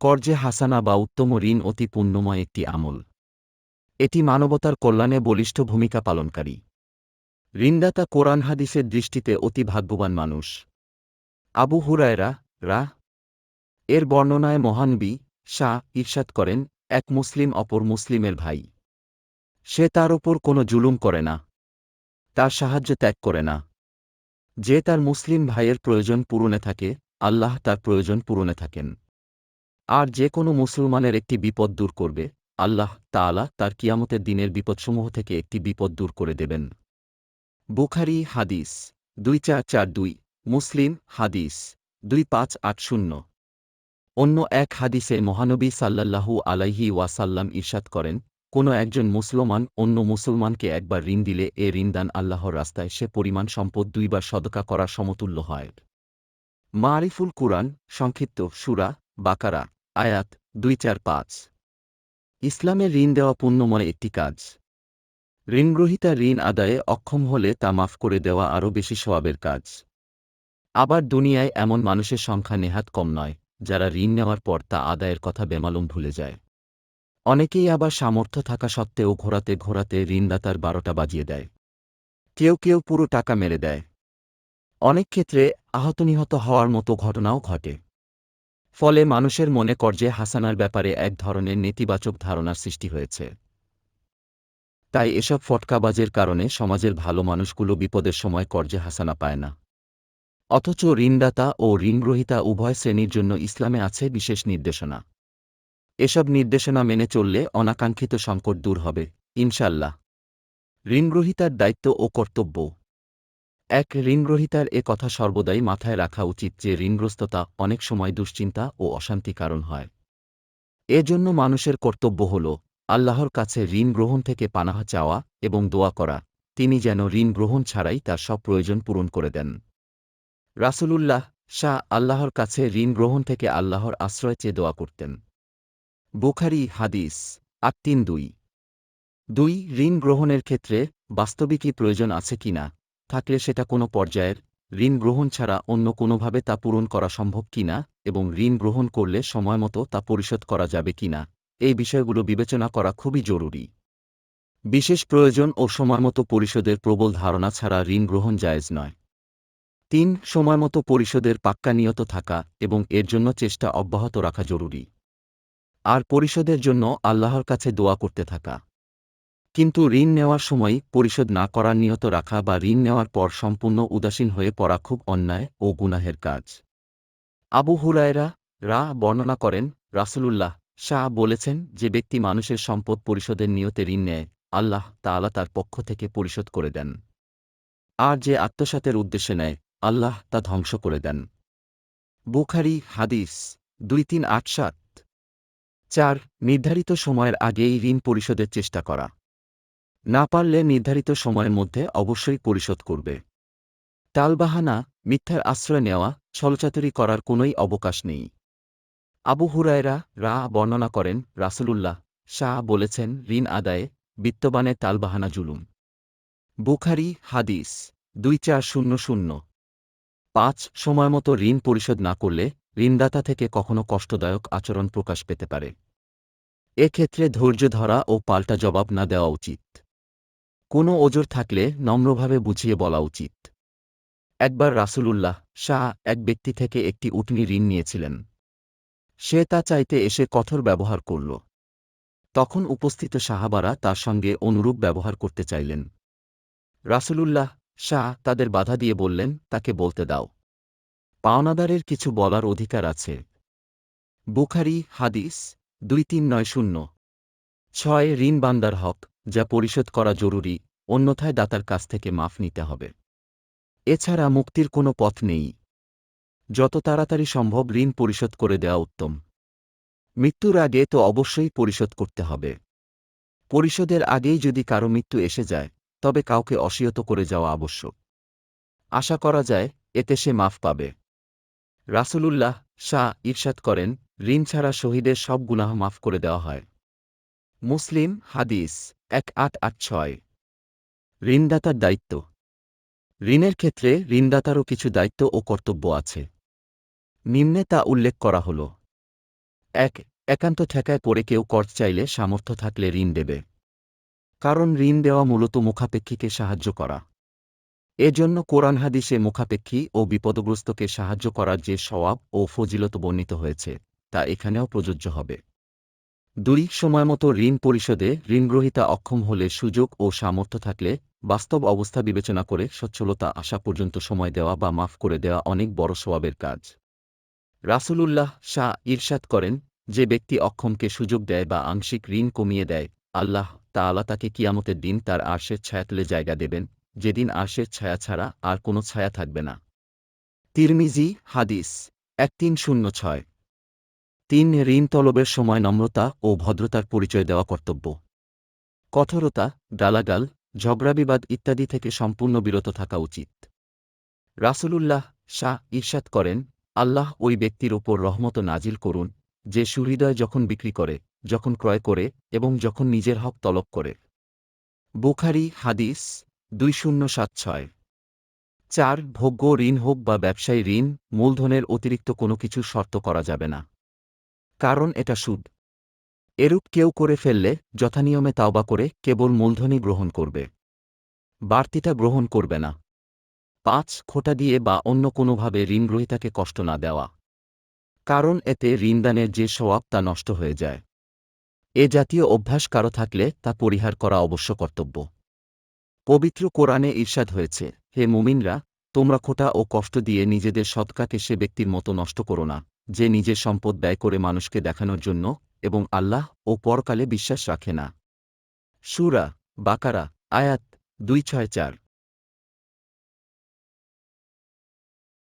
কর্জে হাসানা বা উত্তম ঋণ অতি পুণ্যময় একটি আমল। এটি মানবতার কল্যাণে বলিষ্ঠ ভূমিকা পালনকারী। ঋণদাতা কোরআন হাদিসের দৃষ্টিতে অতি ভাগ্যবান মানুষ। আবু হুরায়রা, রা। এর বর্ণনায় মহানবী শাহ ঈর্ষাদ করেন, এক মুসলিম অপর মুসলিমের ভাই। সে তার ওপর কোনো জুলুম করে না। তার সাহায্য ত্যাগ করে না। যে তার মুসলিম ভাইয়ের প্রয়োজন পূরণে থাকে, আল্লাহ তার প্রয়োজন পূরণে থাকেন। আর যে কোনো মুসলমানের একটি বিপদ দূর করবে, আল্লাহ তাআলা তার কিয়ামতের দিনের বিপদসমূহ থেকে একটি বিপদ দূর করে দেবেন। বুখারি হাদিস, দুই চার চার দুই, মুসলিম হাদিস, দুই পাঁচ আট শূন্য। অন্য এক হাদিসে মহানবী সাল্লাল্লাহু আলাইহি ওয়াসাল্লাম ঈর্ষাদ করেন, কোনো একজন মুসলমান অন্য মুসলমানকে একবার ঋণ দিলে এ ঋণদান আল্লাহর রাস্তায় সে পরিমাণ সম্পদ দুইবার সদকা করার সমতুল্য হয়। মারিফুল কুরআন, সংক্ষিপ্ত সুরা বাকারা। আয়াত দুই চার পাঁচ। ইসলামে ঋণ দেওয়া পুণ্যময় একটি কাজ। ঋণগ্রহীতা ঋণ আদায়ে অক্ষম হলে তা মাফ করে দেওয়া আরও বেশি সওয়াবের কাজ। আবার দুনিয়ায় এমন মানুষের সংখ্যা নেহাত কম নয়, যারা ঋণ নেওয়ার পর তা আদায়ের কথা বেমালুম ভুলে যায়। অনেকেই আবার সামর্থ্য থাকা সত্ত্বেও ঘোরাতে ঘোরাতে ঋণদাতার বারোটা বাজিয়ে দেয়। কেউ কেউ পুরো টাকা মেরে দেয়। অনেক ক্ষেত্রে আহত নিহত হওয়ার মতো ঘটনাও ঘটে। ফলে মানুষের মনে কর্জে হাসানার ব্যাপারে এক ধরনের নেতিবাচক ধারণার সৃষ্টি হয়েছে। তাই এসব ফটকাবাজের কারণে সমাজের ভালো মানুষগুলো বিপদের সময় কর্জে হাসানা পায় না। অথচ ঋণদাতা ও ঋণগ্রহীতা উভয় শ্রেণির জন্য ইসলামে আছে বিশেষ নির্দেশনা। এসব নির্দেশনা মেনে চললে অনাকাঙ্ক্ষিত সংকট দূর হবে ইনশাল্লাহ ঋণগ্রহীতার দায়িত্ব ও কর্তব্য। এক ঋণগ্রহীতার এ কথা সর্বদাই মাথায় রাখা উচিত যে ঋণগ্রস্ততা অনেক সময় দুশ্চিন্তা ও অশান্তি কারণ হয়। এজন্য মানুষের কর্তব্য হল আল্লাহর কাছে ঋণ গ্রহণ থেকে পানাহা চাওয়া এবং দোয়া করা। তিনি যেন ঋণ গ্রহণ ছাড়াই তার সব প্রয়োজন পূরণ করে দেন। রাসূলুল্লাহ শাহ আল্লাহর কাছে ঋণ গ্রহণ থেকে আল্লাহর আশ্রয় চেয়ে দোয়া করতেন। বুখারি হাদিস আট তিন দুই। দুই, ঋণ গ্রহণের ক্ষেত্রে বাস্তবিকই প্রয়োজন আছে কিনা? থাকলে সেটা কোনো পর্যায়ের ঋণ গ্রহণ ছাড়া অন্য কোনোভাবে তা পূরণ করা সম্ভব কিনা এবং ঋণ গ্রহণ করলে সময়মতো তা পরিশোধ করা যাবে কিনা এই বিষয়গুলো বিবেচনা করা খুবই জরুরি। বিশেষ প্রয়োজন ও সময়মতো পরিশোধের প্রবল ধারণা ছাড়া ঋণ গ্রহণ জায়েজ নয়। তিন সময়মতো পরিশোধের পাক্কা নিয়ত থাকা এবং এর জন্য চেষ্টা অব্যাহত রাখা জরুরি। আর পরিশোধের জন্য আল্লাহর কাছে দোয়া করতে থাকা। কিন্তু ঋণ নেওয়ার সময় পরিশোধ না করার নিহত রাখা বা ঋণ নেওয়ার পর সম্পূর্ণ উদাসীন হয়ে পড়া খুব অন্যায় ও গুনাহের কাজ। আবু হুরায়রা রা বর্ণনা করেন, রাসূলুল্লাহ শাহ বলেছেন যে ব্যক্তি মানুষের সম্পদ পরিশোধের নিয়তে ঋণ নেয়, আল্লাহ তাআলা তার পক্ষ থেকে পরিশোধ করে দেন। আর যে আত্মসাতের উদ্দেশ্যে নেয়, আল্লাহ তা ধ্বংস করে দেন। বুখারি হাদিস দুই তিন আট সাত। চার, নির্ধারিত সময়ের আগেই ঋণ পরিশোধের চেষ্টা করা। না পারলে নির্ধারিত সময়ের মধ্যে অবশ্যই পরিশোধ করবে। টালবাহানা মিথ্যার আশ্রয় নেওয়া, ছলচাতুরি করার কোনোই অবকাশ নেই। আবু হুরায়রা রা বর্ণনা করেন, রাসুলুল্লাহ শাহ বলেছেন, ঋণ আদায়ে বিত্তবানে তালবাহানা জুলুম। বুখারি, হাদিস, দুই চার শূন্য শূন্য। পাঁচ সময়মতো ঋণ পরিশোধ না করলে ঋণদাতা থেকে কখনো কষ্টদায়ক আচরণ প্রকাশ পেতে পারে। এক্ষেত্রে ধৈর্য ধরা ও পাল্টা জবাব না দেওয়া উচিত। কোনো ওজোর থাকলে নম্রভাবে বুঝিয়ে বলা উচিত। একবার রাসূলুল্লাহ, শাহ এক ব্যক্তি থেকে একটি উটনি ঋণ নিয়েছিলেন। সে তা চাইতে এসে কঠোর ব্যবহার করল। তখন উপস্থিত সাহাবারা তার সঙ্গে অনুরূপ ব্যবহার করতে চাইলেন। রাসূলুল্লাহ, শাহ তাদের বাধা দিয়ে বললেন, তাকে বলতে দাও। পাওনাদারের কিছু বলার অধিকার আছে। বুখারি, হাদিস, দুই তিন নয় শূন্য। ছয় ঋণ বান্দার হক। যা পরিশোধ করা জরুরি, অন্যথায় দাতার কাছ থেকে মাফ নিতে হবে। এছাড়া মুক্তির কোনো পথ নেই। যত তাড়াতাড়ি সম্ভব ঋণ পরিশোধ করে দেওয়া উত্তম। মৃত্যুর আগে তো অবশ্যই পরিশোধ করতে হবে। পরিশোধের আগেই যদি কারও মৃত্যু এসে যায়, তবে কাউকে অসিয়ত করে যাওয়া আবশ্যক। আশা করা যায়, এতে সে মাফ পাবে। রাসূলুল্লাহ শাহ ঈর্ষাদ করেন, ঋণ ছাড়া শহীদের সব গুনাহ মাফ করে দেওয়া হয়। মুসলিম হাদিস। এক আট আট ছয়। ঋণদাতার দায়িত্ব। ঋণের ক্ষেত্রে ঋণদাতারও কিছু দায়িত্ব ও কর্তব্য আছে। নিম্নে তা উল্লেখ করা হল। এক, একান্ত ঠেকায় পড়ে কেউ কর্জ চাইলে সামর্থ্য থাকলে ঋণ দেবে। কারণ ঋণ দেওয়া মূলত মুখাপেক্ষীকে সাহায্য করা। এজন্য কোরআন হাদিসে মুখাপেক্ষী ও বিপদগ্রস্তকে সাহায্য করার যে সওয়াব ও ফজিলত বর্ণিত হয়েছে, তা এখানেও প্রযোজ্য হবে। দুই সময়মতো ঋণ পরিশোধে ঋণগ্রহীতা অক্ষম হলে সুযোগ ও সামর্থ্য থাকলে বাস্তব অবস্থা বিবেচনা করে সচ্ছলতা আসা পর্যন্ত সময় দেওয়া বা মাফ করে দেওয়া অনেক বড় সওয়াবের কাজ। রাসূলুল্লাহ শাহ ঈর্ষাদ করেন, যে ব্যক্তি অক্ষমকে সুযোগ দেয় বা আংশিক ঋণ কমিয়ে দেয়, আল্লাহ তা তাআলা তাকে কিয়ামতের দিন তার আর্শের ছায়া তুলে জায়গা দেবেন। যেদিন আর্শের ছায়া ছাড়া আর কোনো ছায়া থাকবে না। তিরমিজি হাদিস, এক তিন শূন্য ছয়। তিন ঋণ তলবের সময় নম্রতা ও ভদ্রতার পরিচয় দেওয়া কর্তব্য। কঠোরতা, গালাগাল, ঝগড়াবিবাদ ইত্যাদি থেকে সম্পূর্ণ বিরত থাকা উচিত। রাসূলুল্লাহ শাহ ঈর্ষাদ করেন, আল্লাহ ওই ব্যক্তির ওপর রহমত নাজিল করুন, যে সুহৃদয় যখন বিক্রি করে, যখন ক্রয় করে এবং যখন নিজের হক তলব করে। বুখারি হাদিস দুই শূন্য সাত ছয়। চার, ভোগ্য ঋণ হোক বা ব্যবসায়ী ঋণ, মূলধনের অতিরিক্ত কোনো কিছু শর্ত করা যাবে না। কারণ এটা সুদ। এরূপ কেউ করে ফেললে, যথানিয়মে তাওবা করে কেবল মূলধনই গ্রহণ করবে। বাড়তিটা গ্রহণ করবে না। পাঁচ, খোটা দিয়ে বা অন্য কোনোভাবে ঋণগ্রহীতাকে কষ্ট না দেওয়া। কারণ এতে ঋণদানের যে স্বভাব তা নষ্ট হয়ে যায়। এ জাতীয় অভ্যাস কারও থাকলে তা পরিহার করা অবশ্য কর্তব্য। পবিত্র কোরআনে ঈর্ষাদ হয়েছে, হে মুমিনরা, তোমরা খোটা ও কষ্ট দিয়ে নিজেদের সৎকাকে সে ব্যক্তির মতো নষ্ট করো না। যে নিজের সম্পদ ব্যয় করে মানুষকে দেখানোর জন্য এবং আল্লাহ ও পরকালে বিশ্বাস রাখে না। সুরা বাকারা, আয়াত দুই ছয় চার।